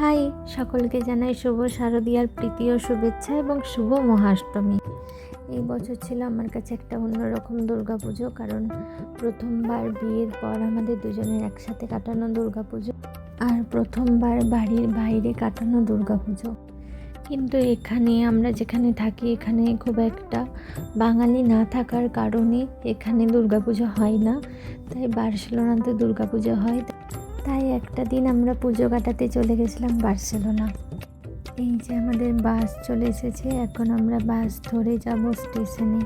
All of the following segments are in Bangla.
হাই, সকলকে জানাই শুভ শারদীয়ার প্রীতি ও শুভেচ্ছা এবং শুভ মহাষ্টমী। এই বছর ছিল আমার কাছে একটা অন্যরকম দুর্গাপুজো, কারণ প্রথমবার বিয়ের পর আমাদের দুজনের একসাথে কাটানো দুর্গাপুজো আর প্রথমবার বাড়ির বাইরে কাটানো দুর্গাপুজো। কিন্তু এখানে আমরা যেখানে থাকি, এখানে খুব একটা বাঙালি না থাকার কারণে এখানে দুর্গাপুজো হয় না। তাই বার্সেলোনাতে দুর্গাপুজো হয়। তাই একটা দিন আমরা পুজো কাটাতে চলে গেছিলাম বার্সেলোনা। এই যে আমাদের বাস চলে এসেছে, এখন আমরা বাস ধরে যাব স্টেশনে।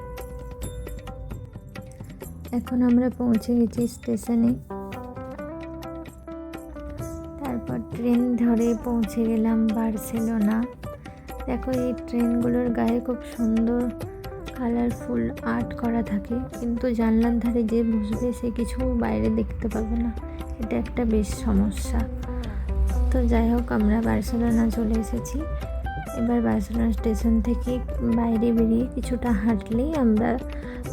এখন আমরা পৌঁছে গেছি স্টেশনে। তারপর ট্রেন ধরে পৌঁছে গেলাম বার্সেলোনা। দেখো এই ট্রেনগুলোর গায়ে খুব সুন্দর কালারফুল আর্ট করা থাকে, কিন্তু জানলার ধারে যে বসবে সে কিছু বাইরে দেখতে পাবে না। এটা একটা বেশ সমস্যা। তো যাই হোক, আমরা বার্সেলোনা চলে এসেছি। এবার বার্সেলোনা স্টেশন থেকে বাইরে বেরিয়ে কিছুটা হাঁটলেই আমরা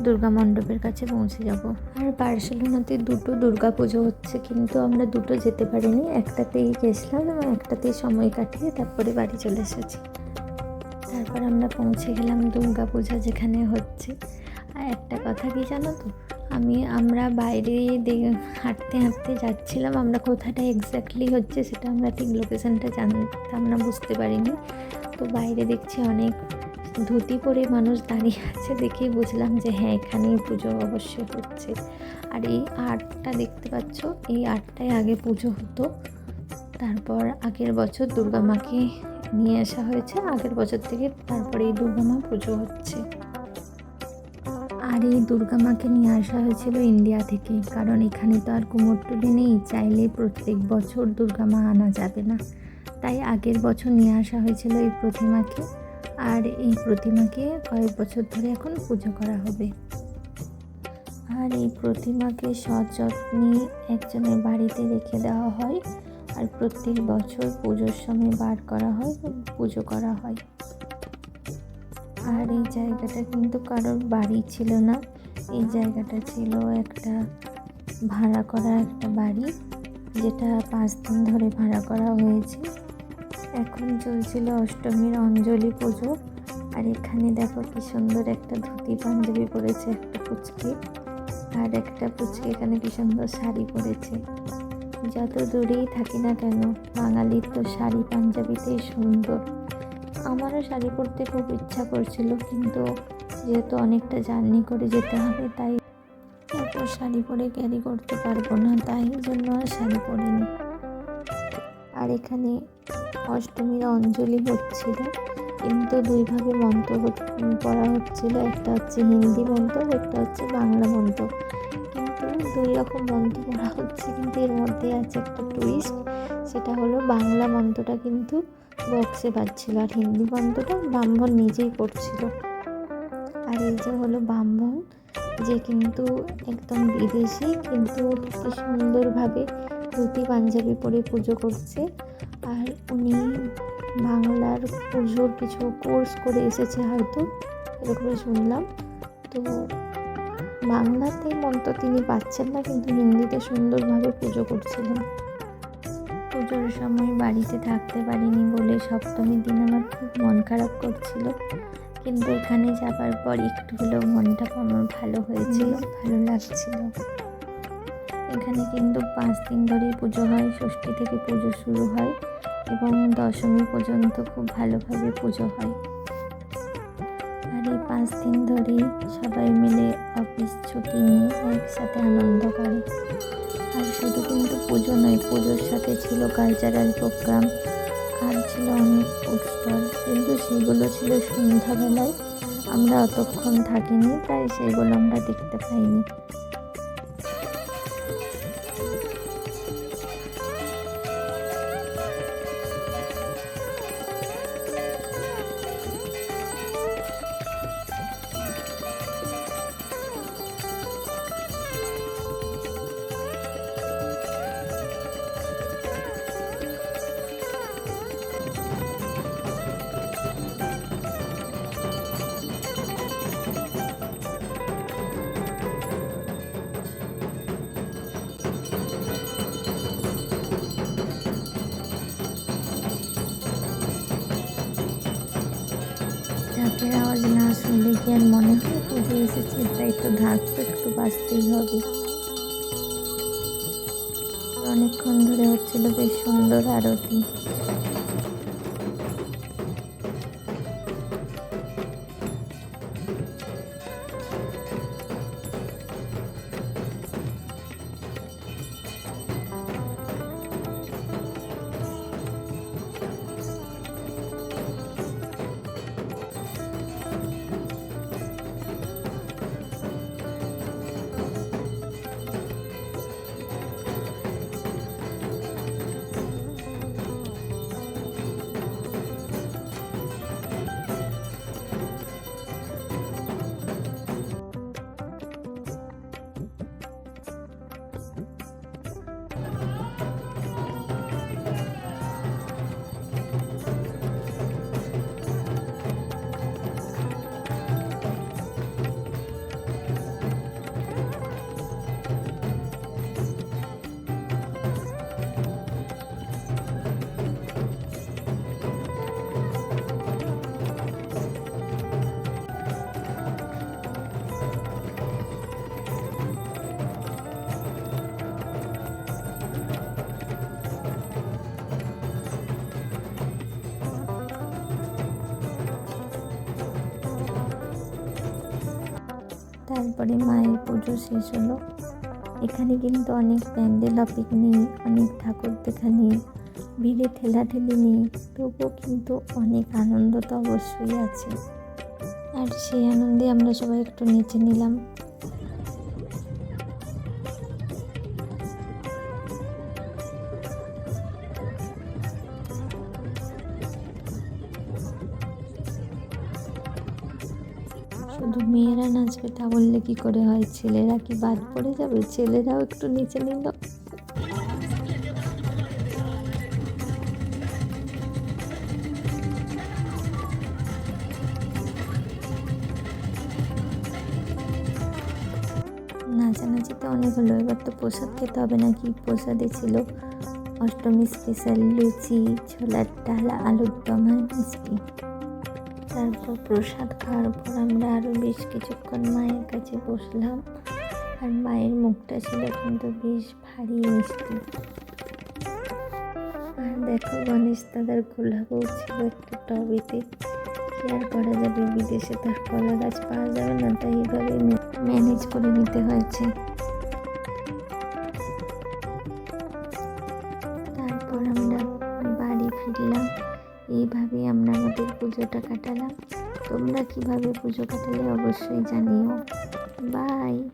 দুর্গা মণ্ডপের কাছে পৌঁছে যাব। আর বার্সেলোনাতে দুটো দুর্গা পুজো হচ্ছে, কিন্তু আমরা দুটো যেতে পারিনি। একটাতেই গেছিলাম এবং একটাতেই সময় কাটিয়ে তারপরে বাড়ি চলে এসেছি। তারপর আমরা পৌঁছে গেলাম দুর্গা পূজা যেখানে হচ্ছে। আর একটা কথা কি জানো তো? আমি, আমরা বাইরে হাঁটতে হাঁটতে যাচ্ছিলাম। আমরা কোথাটা এক্স্যাক্টলি হচ্ছে সেটা আমরা ঠিক লোকেশনটা জানতাম না, বুঝতে পারিনি। তো বাইরে দেখছি অনেক ধুতি পরে মানুষ দাঁড়িয়ে আছে দেখেই বুঝলাম যে হ্যাঁ এখানেই পুজো অবশ্যই হচ্ছে। আর এই আর্টটা দেখতে পাচ্ছ? এই আর্টটাই আগে পুজো হতো। তারপর আগের বছর দুর্গা মাকে নিয়ে আসা হয়েছে। আগের বছর থেকে তারপরে এই দুর্গা মা পুজো হচ্ছে। আর এই দুর্গা মাকে নিয়ে আসা হয়েছিল ইন্ডিয়া থেকে। কারণ এখানে তো আর কুমোরটুলি নেই। চাইলে প্রত্যেক বছর দুর্গা মা আনা যাবে না। তাই আগের বছর নিয়ে আসা হয়েছিল এই প্রতিমাকে। আর এই প্রতিমাকে কয়েক বছর ধরে এখন পুজো করা হবে। আর এই প্রতিমাকে সযত্নে একজনের বাড়িতে রেখে দেওয়া হয়। আর প্রত্যেক বছর পুজোর সময় বার করা হয় পুজো করা হয়। আর এই জায়গাটা কিন্তু কারোর বাড়ি ছিল না। এই জায়গাটা ছিল একটা ভাড়া করা একটা বাড়ি, যেটা পাঁচ দিন ধরে ভাড়া করা হয়েছে। এখন চলছিল অষ্টমীর অঞ্জলি পুজো। আর এখানে দেখো কি সুন্দর একটা ধুতি পাঞ্জাবি পরেছে, একটা পুচকে। আর একটা পুচকে এখানে কি সুন্দর শাড়ি পরেছে। যত দূরেই থাকি না কেন, বাঙালির তো শাড়ি পাঞ্জাবিতেই সুন্দর। আমারও শাড়ি পরতে খুব ইচ্ছা করছিল, কিন্তু যেহেতু অনেকটা জার্নি করে যেতে হবে, তাই এত শাড়ি পরে ক্যারি করতে পারব না, তাই জন্য আর শাড়ি পরিনি। আর এখানে অষ্টমীর অঞ্জলি হচ্ছিল, কিন্তু দুইভাবে মন্ত্র পড়া হচ্ছিল, একটা হচ্ছে হিন্দি মন্ত্র, একটা হচ্ছে বাংলা মন্ত্র। দুই রকম মন্ত্র পড়া হচ্ছে, কিন্তু এর মধ্যে আছে একটা টুইস্ট সেটা হলো বাংলা মন্ত্রটা কিন্তু বক্সে বাজছিল আর হিন্দি মন্ত্রটা ব্রাহ্মণ নিজেই করছিল। আর এই যে হলো ব্রাহ্মণ, যে কিন্তু একদম বিদেশি, কিন্তু কি সুন্দরভাবে ধুতি, পাঞ্জাবি পরে পুজো করছে। আর উনি বাংলার পুজোর কিছু কোর্স করে এসেছে হয়তো এরকমই শুনলাম। তো বাংলাতে মন্ত্র তিনি পাচ্ছেন না কিন্তু হিন্দিতে সুন্দরভাবে পুজো করছিলেন। পুজোর সময় বাড়িতে থাকতে পারিনি বলে সপ্তমীর দিন আমার খুব মন খারাপ করছিল। কিন্তু এখানে যাবার পর একটু হলেও মনটা আমার ভালো হয়েছিল ভালো লাগছিল। এখানে কিন্তু পাঁচ দিন ধরেই পুজো হয় ষষ্ঠী থেকে পুজো শুরু হয় এবং দশমী পর্যন্ত খুব ভালোভাবে পুজো হয়। পাঁচ দিন ধরেই সবাই মিলে অফিস ছুটি নিয়ে একসাথে আনন্দ করে। আর শুধু কিন্তু পুজো নয়, পুজোর সাথে ছিল কালচারাল প্রোগ্রাম আর ছিল অনেক পোস্টার কিন্তু সেগুলো ছিল সন্ধ্যাবেলায়। আমরা অতক্ষণ থাকিনি, তাই সেগুলো আমরা দেখতে পাইনি। কি আর মনে হয় পুজো এসেছে, তাই তো ঢাক তো একটু বাঁচতেই হবে। অনেকক্ষণ ধরে হচ্ছিল বেশ সুন্দর আরতি। তারপরে মায়ের পুজো শেষ হলো। এখানে কিন্তু অনেক প্যান্ডেল অপিক নেই অনেক ঠাকুর দেখা নেই ভিড়ে ঠেলাঠেলি নেই তবুও কিন্তু অনেক আনন্দ তো অবশ্যই আছে। আর সেই আনন্দে আমরা সবাই একটু নেচে নিলাম। শুধু মেয়েরা নাচবে তা বললে কি করে হয়? ছেলেরা কি বাদ পড়ে যাবে? ছেলেরাও একটু নিচে নিল। নাচানাচি তো অনেক হলো। এবার তো প্রসাদ খেতে হবে নাকি? প্রসাদে ছিল অষ্টমী স্পেশাল লুচি, ছোলার ডাল, আলুর দম মিষ্টি। তারপর প্রসাদ খাওয়ার পর আমরা আরও বেশ কিছুক্ষণ মায়ের কাছে বসলাম। আর মায়ের মুখটা ছিল কিন্তু বেশ ভারী মিষ্টি। আর দেখো গণেশ দাদার গোলাপও ছিল একটা টবেতে। কি আর করা যাবে? বিদেশে তার কলা গাছ পাওয়া যাবে না, তাই এভাবে ম্যানেজ করে নিতে হয়েছে। আমাদের পুজোটা কাটালাম। তোমরা কীভাবে পুজো কাটালে অবশ্যই জানিও। বাই।